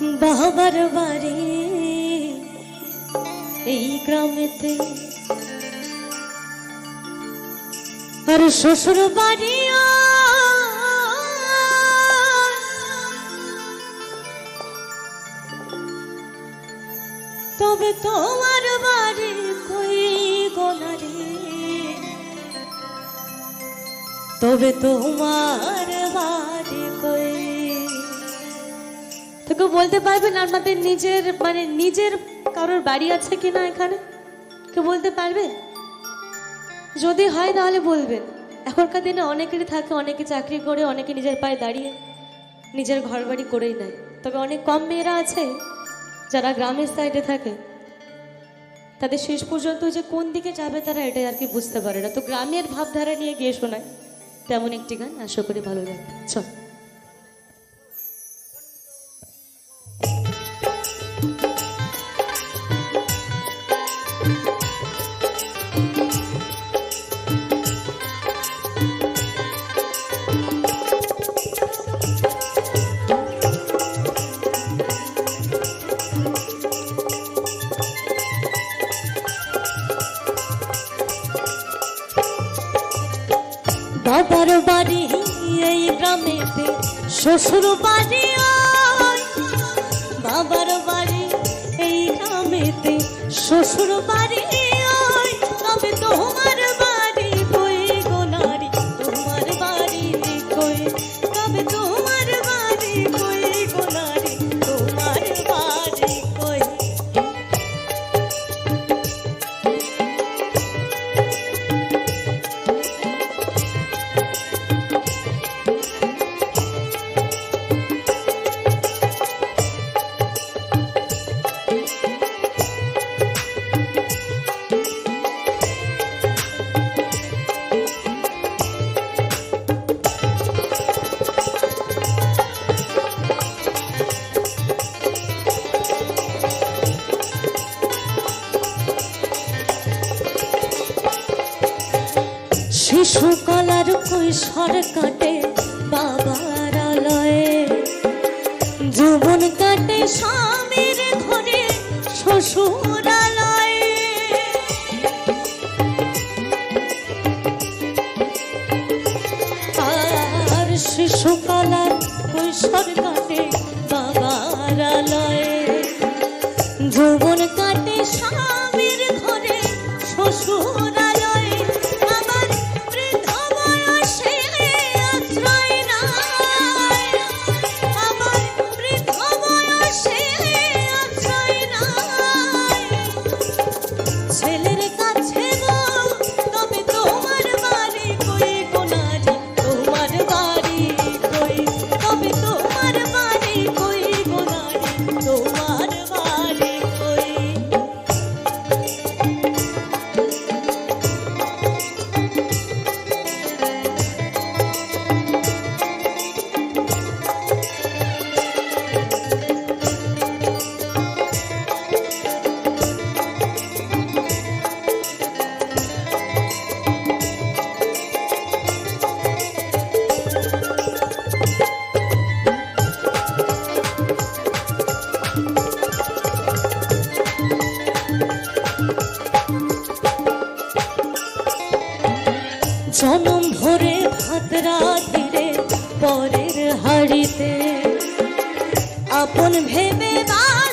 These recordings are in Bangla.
বাবার বাড়ি। এই গ্রামেতে আর শ্বশুর বাড়ি তবে তোমার বাড়ি কই গোনারে তবে তোমার বাড়ি তো কেউ বলতে পারবেন আপনাদের নিজের মানে নিজের কারোর বাড়ি আছে কিনা এখানে? কেউ বলতে পারবে? যদি হয় তাহলে বলবেন এখনকার দিনে অনেকেরই থাকে, অনেকে চাকরি করে, অনেকে নিজের পায়ে দাঁড়িয়ে নিজের ঘর বাড়ি করেই নেয়। তবে অনেক কম মেয়েরা আছে যারা গ্রামের সাইডে থাকে। তাদের শেষ পর্যন্ত যে কোন দিকে যাবে তারা এটাই আর কি বুঝতে পারে না। তো গ্রামের ভাবধারা নিয়ে গিয়ে শোনায় তেমন একটি গান, আশা করি ভালো লাগবে। চল। বাড়ি গ্রামেতে শ্বশুর বাড়ি। বাবার বাড়ি এই গ্রামেতে শ্বশুর বাড়ি শিশু কলার কৈশোর কাটে বাবার আলয়ে। জীবন কাটে স্বামীর ঘরে শ্বশুর হাড়িতে আপন ভেবে বাস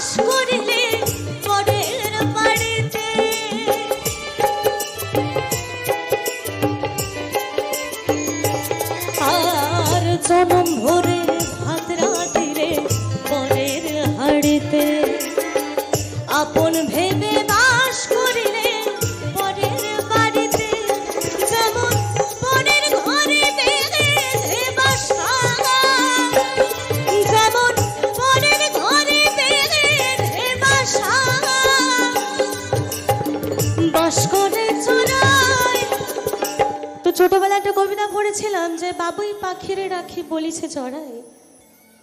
কবিতা পড়েছিলাম যে, বাবুই পাখিরে রাখি, বলিছে চড়াই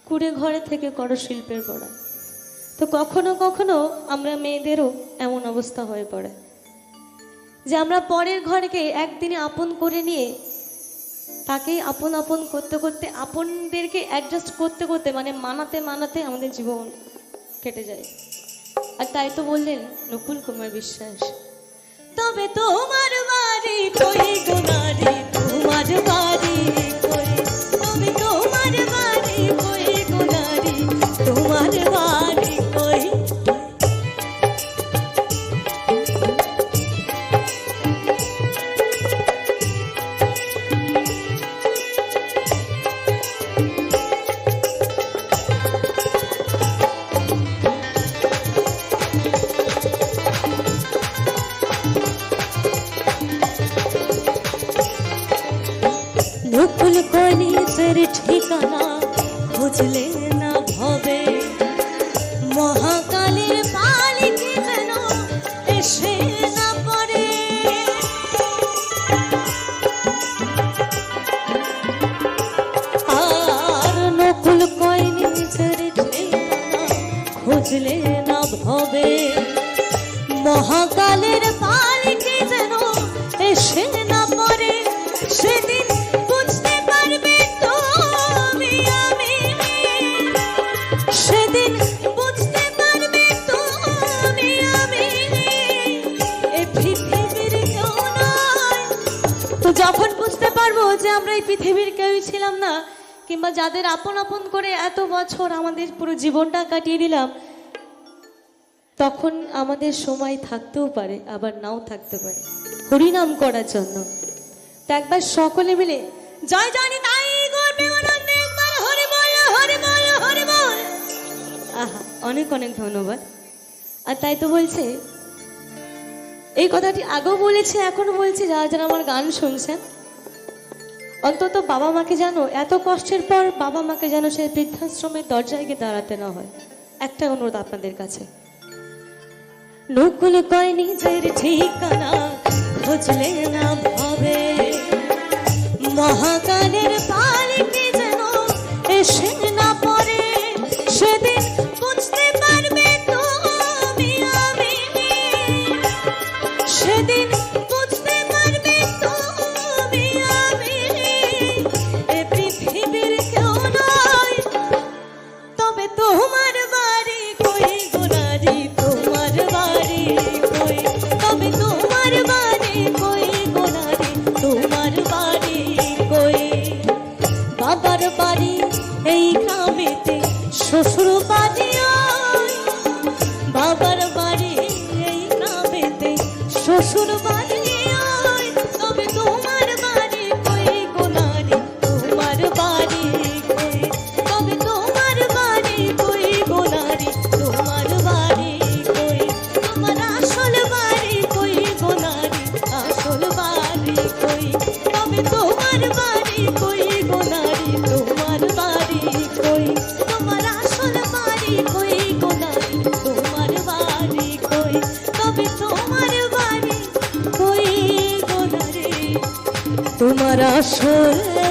কুড়ে ঘরে থেকে করো শিল্পের পড়া তো কখনো কখনো আমরা মেয়েদেরও এমন অবস্থা হয়ে পড়ে যে, আমরা পরের ঘরকে একদিনে আপন করে নিয়ে, তাকেই আপন আপন করতে করতে, আপনদেরকে অ্যাডজাস্ট করতে করতে মানে মানাতে মানাতে আমাদের জীবন কেটে যায়। আর তাই তো বললেন, নকুল কুমার বিশ্বাস। তবে তোমার বাড়ি কই গো যখন বুঝতে পারব যে আমরা এই পৃথিবীর কেউই ছিলাম না, কিংবা যাদের আপন আপন করে এত বছর আমাদের পুরো জীবনটা কাটিয়ে দিলাম, তখন আমাদের সময় থাকতেও পারে, আবার নাও থাকতে পারে। হরিনাম করার জন্য একবার সকলে মিলে, জয় জানি তাই আহা, অনেক অনেক ধন্যবাদ। আর তাই তো বলছে এই কথাটি আগেও বলেছে, এখনও বলছে। যারা যারা আমার গান শুনছেন, অন্তত বাবা মাকে জানো এত কষ্টের পর বাবা মাকে যেন সে বৃদ্ধাশ্রমের দরজায় গিয়ে দাঁড়াতে না হয়। একটা অনুরোধ আপনাদের কাছে। নকুল কয় নিজের ঠিকানা, খুঁজলে না ভাবে মহাকালের বাড়ি এই গ্রামেতে শ্বশুর বাড়ি আসল বাড়ি